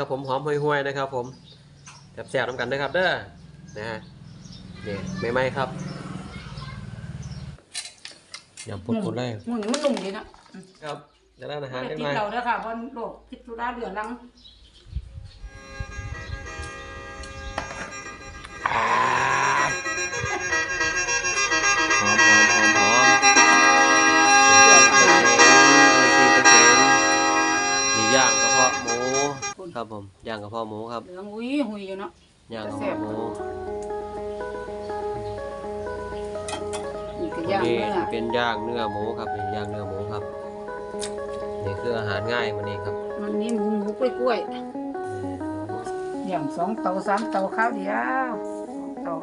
ครับผมหอมห่วยๆนะครับ ผมแซ่บๆน้ำกันด้วยครับ เด้อนะฮะนี่ไม่ไหมครับยำปุดปุดเลยหมันมันนุ่มดีนะครับจะได้อาหารไม่ได้ติไหดมเราเด้อค่ะเพราะโรคพิษสุราเรื้อรังห ครับผมย่างกระเพาะหมูครับเหลืองอุ้ยหุยอยู่เนาะย่างกระเพาะหมูนี่ก็ย่างนี่เนื้อเป็นย่างเนื้อหมูครับนี่ย่างเนื้อหมูครับ นี่คืออาหารง่ายวันนี้ครับมันนี้หมูหมูกล้วยกล้วยๆอย่างสองเตาสามเตาข้าวเดียวสองเตา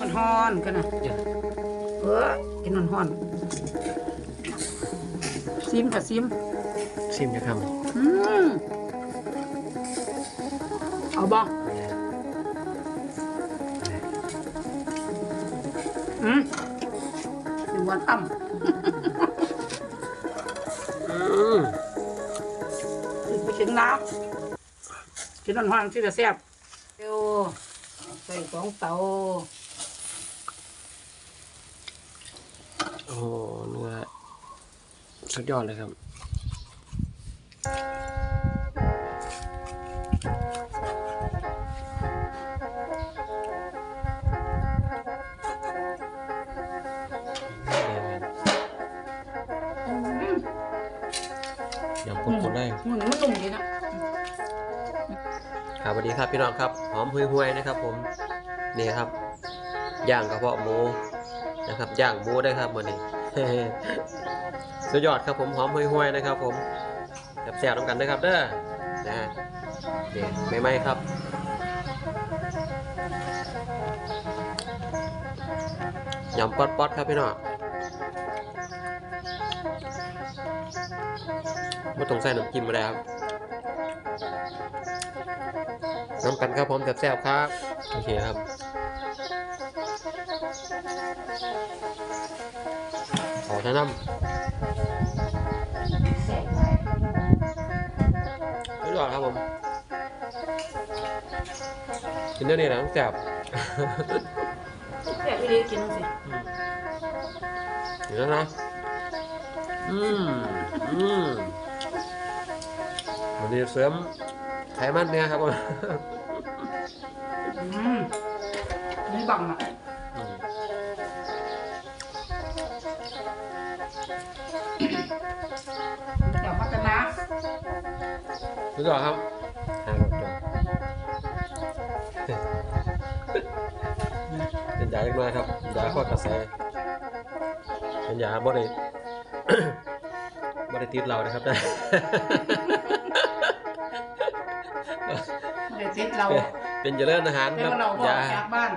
มันฮ้อนกันนะเออกินมันฮ้อนซิมกับซิมชิมจะทอืม เอาบ่อืมเป็นวันอ่ำำอืมไปถึงน้ำกินน้ำที่จะแซ่บเดี๋ยวใส่สองเตาโอ้โหเนื้อสุดยอดเลยครับ ยำปุดปุดเลยมันมันนุ่มดีนะ ครับสวัสดีครับพี่น้องครับ หอมห่วยๆนะครับ ผมนี่ครับ ย่างกระเพาะหมูนะครับ ย่างหมูได้ครับวันนี้ สุดยอดครับผมหอมห่วยๆนะครับ ผมแซ่บๆน้ำกันด้วยครับเด้อนะฮะนี่ไม่ไหมครับยำป๊อดๆครับพี่น้อง ไม่ต้องใส่น้ำจิ้มมาเลยครับน้ำกันครับผมแซ่บๆครับ โอเคครับขอแนะนำไม่หลอดครับผมกินได้เนี่ยนะต้องแซ่บแซ่บไม่ดีกินสิเดี๋ยวนะ อืมอืม วันนี้เสริมไขมันเนี่ยครับผมอืมนี่บังอะอืมเดี๋ยวมากันนะสุดยอดครับหารถจอดเป็นยาเล็กน้อยครับยาข้อกระแสเป็นยาบ่ได้บ่ได้ติดเรานะครับแต่เดี๋ ติดเราเป็นเจริญอาหารเดี๋คยรับวเราบอกยาจากบ้าน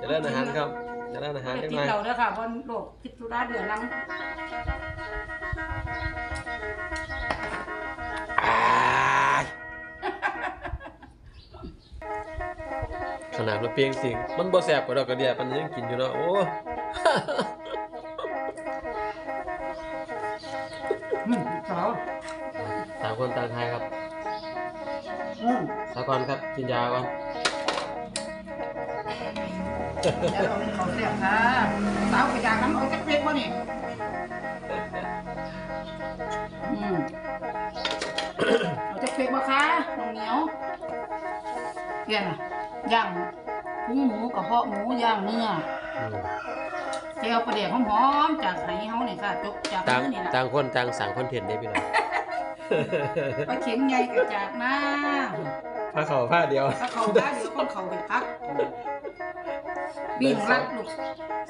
เจริญอาหารครับเจริญอาหารเดี๋เล็ยวกติดน้อยเราเด้อค่ะเพราะโรคพิษสุราเรื้อรังอ้ายขนาดมาเพียงสิ่งมันบ่แสบกว่าดอกกระเดียปันยังกินอยู่เนาะโอ้อืมสาวต่างคนต่างทายครับ อืมสาก่อนครับกินยาก่อนเดี๋ยวเราเป็นเขาแซ่บค่ะสาวกระยากน้ำเอาจักเพ็กบ่นี่อืมเอาจักเพ็กบ่คะน้องเหนียวเพี้ยนอะย่างพุงหมูกระเพาะหมูย่างเนื้ออืมเจียวประเดี๋ยวหอมๆจากไหเฮานี่ค่ะจกจากต่างมือนี่ล่ะต่างคนต่างสั่งคอนเทนต์ได้พี่น้อง ปลาเข็งใหญ่กับจากหน้าผ้าเขาผ้าเดียวถ้าเขาได้เดี๋ยวคนเขาไปพักบิ่งรัดลูก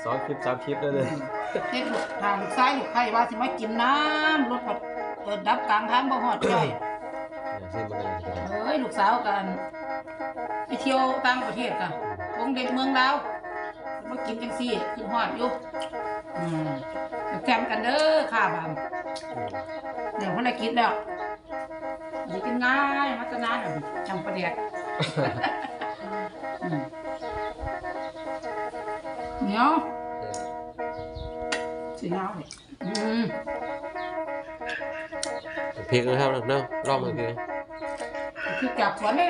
สองคลิปสามคลิปแล้วเลยเด็กลูกทางลูกซ้ายลูกไผ่ว่าสิมากินน้ำรถพอเปิดดับกลางทางบ่ฮอดจ้อยเดี๋ยวซิมมันกันเลยเอ้ยลูกสาวกันไปเที่ยวต่างประเทศกันวงเด็กเมืองดาวมากินจังซี่คือฮอดอยู่อืมเดี๋ยวแกมกันเด้อค่ะบาม เดี๋ยวคนได้กินแล้วจะกินง่ายมัตนาแบบจำประเดี๋ยวอืมเหนียวสีเหนียวเลยอืมพริกนะครับเนาะรอบมันคือคือจับสวนนี่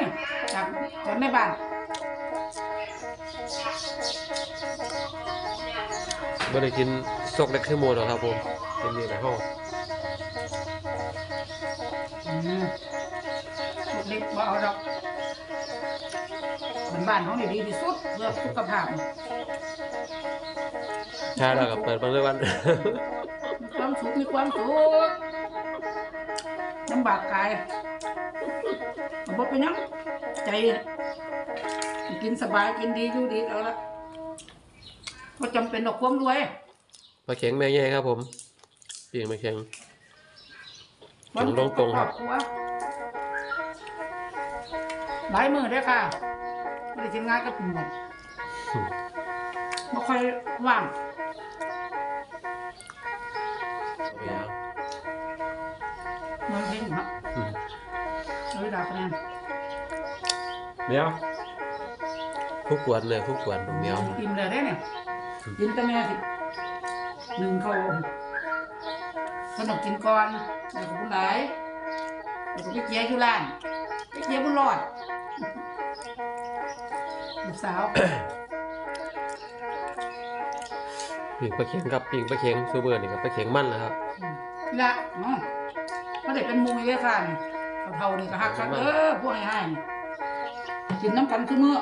จับสวนในบ้านไม่ได้กินซกเล็กขึ้นโมหรอกครับผมกินนี่ในห้องอืมลูก เล็กบ่เอาดอกมันบ้านเขานี่ดีที่สุดเพื่อสุขภาพใช่แล้วกับเปิดบางเรื่องวัน มีความสุขมีความสุขลำบากกายบ่เป็นหยังใจน่ะกินสบายกินดีอยู่ดีเอาละก็จำเป็นดอกความรวยปลาเข็งแม่แย่ครับผมปีงปลาเข็ง ถึงตรงๆครับหลายมือได้อค่ะไม่ได้ทำงานกับคุณหมดไม่ค่อยว่างเอาไปยังเงินเพลงครับอืมเลยดาวคะแนนเมียวผู้กวนเลยผู้กวนผมเมียวกินเลยได้เนี่ยกินแต่แม่สิหนึ่งเขาขนมกินก่อน เดี๋ยวก็บุญหลายเดี๋ยวก็ไปเจียอยู่ร้านไปเจียบุญรอดลูกสาวปีงปลาเข็งครับปีงปลาเข็งซูเบอร์นี่ครับปลาเข็งมั่นนะครับนี่ละอ๋อเขาได้เป็นหมูเลยค่ะนี่เขาเท่านี่ก็หักคักเออพวกให้ให้นี่กินน้ำกันคือมื้อ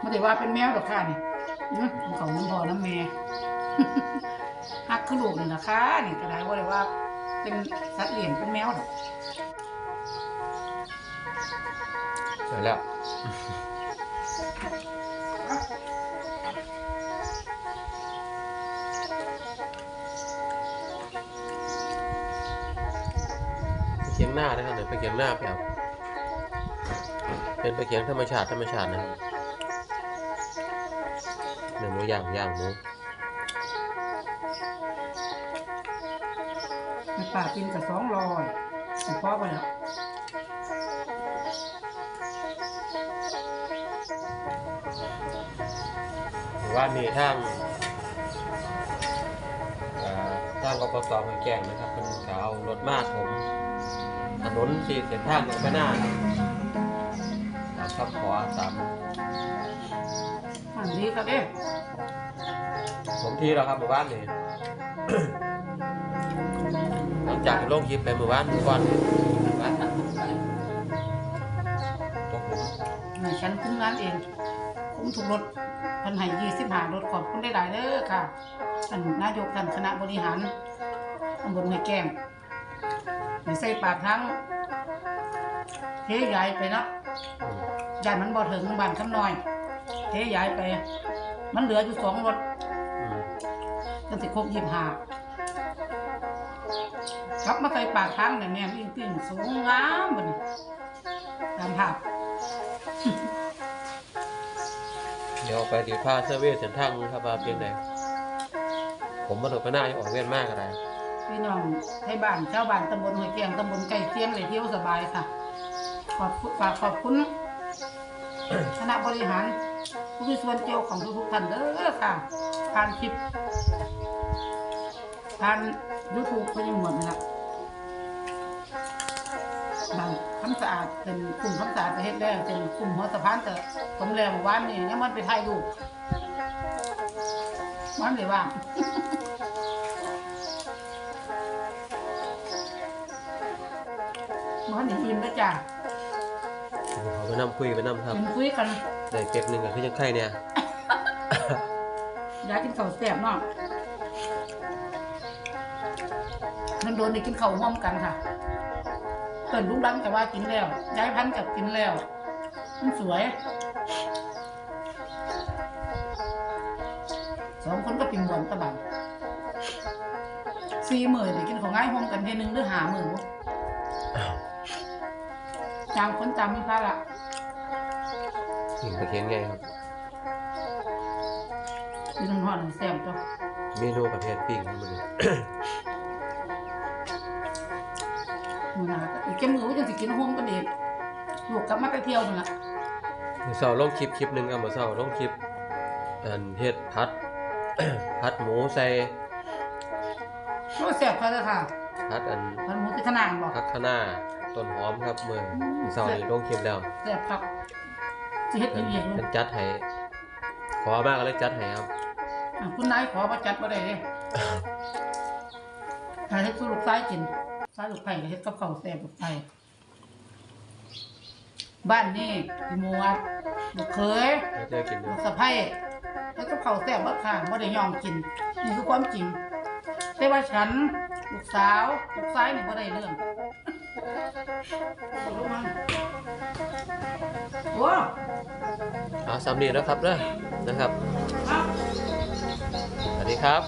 ไม่ได้ว่าเป็นแมวดอกค่ะนี่อื้อเขาน้ำพอน้ำแม่ หักคือลูกนี่นะคะนี่ก็ได้ว่าได้ว่า เป็นสัตว์เลี้ยงเป็นแมวดอกใช่แล้วปลาเข็งหน้านะครับเดี๋ยวปเข็งหน้าแบบเป็นไปเข็งธรรมชาติธรรมชาตินะครับเนื้อหมูย่างย่างหมู ป่ากินกับสองรอยสิพ่อไปแล้วว่ามีทางเอ่อทางกปสขอนแก่นนะครับเป็นกเอารถมาถมถนนสี่เส้นทางลงไปหน้าครับตามคำขอสามอันนี้ก็เด้ผมทีแล้วครับหมู่บ้านนี่หลัง จากที่ลงคลิปไปหมู่บ้านหมู่บ้านนี่หมู่บ้านตัดตกหลุมในฉันคุ้มงานเองคุ้มถูกรถพันห้ยี่สิบหารถขอบคุณได้หลายเด้อค่ะท่านนายกท่านคณะบริหารตำบลห้วยแก้งในใส่ปากทั้งเทย้ายไปเนาะยานมันบ่ถึงบ้านคำน้อย เทย้ายไป มันเหลืออยู่สองรถอืมจนสิครบยี่สิบห้า กลับมาใส่ปากทางเนี่ยแม่ยิ่งปิ้งสูงงามบัดนตามภาพเดี๋ยวไปดีพาเซอร์เวย์เส้นทางครับว่าเพียงใดผมมาหลบไปหน้ายังออกเวียนมากอะไรพี่น้องให้บ้านชาวบ้านตำบลห้วยแกงตำบลไก่เคียงเลยเที่ยวสบายค่ะ ขอบคุณฝากขอบคุณคณะบริหารผู้มีส่วนเกี่ยวของทุกๆท่านเด้อค่ะผ่านคลิปผ่านยูทูบก็ยังหมดนี่ละบาดเป็นกลุ่มคำสะอาดประเทศแล้วเป็นกลุ่มหัวสะพานแต่ผมแล้วเมื่อวานนี่ยังมันไปถ่ายรูปมันเลยว่างมันนี่อิ่มแล้วจ้ะเขาไปนั่งคุยไปนั่งครับกินคุยกันได้เก็บหนึ่งกับพี่ยังไข่เนี่ยยายกินข้าวแซ่บเนาะนั่นโดนได้กินข้าวร่วมกันค่ะ เปิดลุงดังแต่ว่ากินแล้วยายพันธุ์กับกินแล้ว มันสวยสองคนก็ปิ่นหวานตะบังสี่หมื่นได้กินของง่ายร่วมกันเทนึงหรือหาหมื่นวะจางคนจำมีพระละถึงตะเคียนไงครับกินน้ำหอนแซ่บจ้ะเมนูประเภทปิ้งครับมัน อหนาก็อีกแค่มือว่าจะสิกินโฮมกันเองลูกกลับมาไปเที่ยวมันละมื้อเสาร์ลงคลิปคลิปหนึ่งกับมื้อเสาร์ลงคลิปอันเฮ็ดพัดพัดหมูใส่โอ้แซ่บค่ะเลยค่ะพัดอันมันหมูที่ขนาดบอกพักข้างหน้าต้นหอมครับเมื่อเสาร์นี้ลงคลิปแล้วแซ่บครับสิเฮ็ดเป็กินนเองเป็นจัดให้ขอมากก็เลยจัดให้ครับ อะคุณนายขอประจัดบ่ได้เด้ถ้าเฮ็ดสู้ลูกชายกิน ชาลูกไผ่ก็เฮ็ดกับข้าวแซ่บลูกไผ่บ้านนี่พี่มวดลูกเขยเจอกินลูกสะใภ้แล้วก็เขาวแซ่บบักข้างบ่ได้ยอมกินนี่คือความจริงแต่ว่าฉันลูกสาวลูกชายนี่บ่ได้เรื่องเอาลูกมันโอ้เอาสามีแล้วครับเด้อนะครับสวัสดีครับ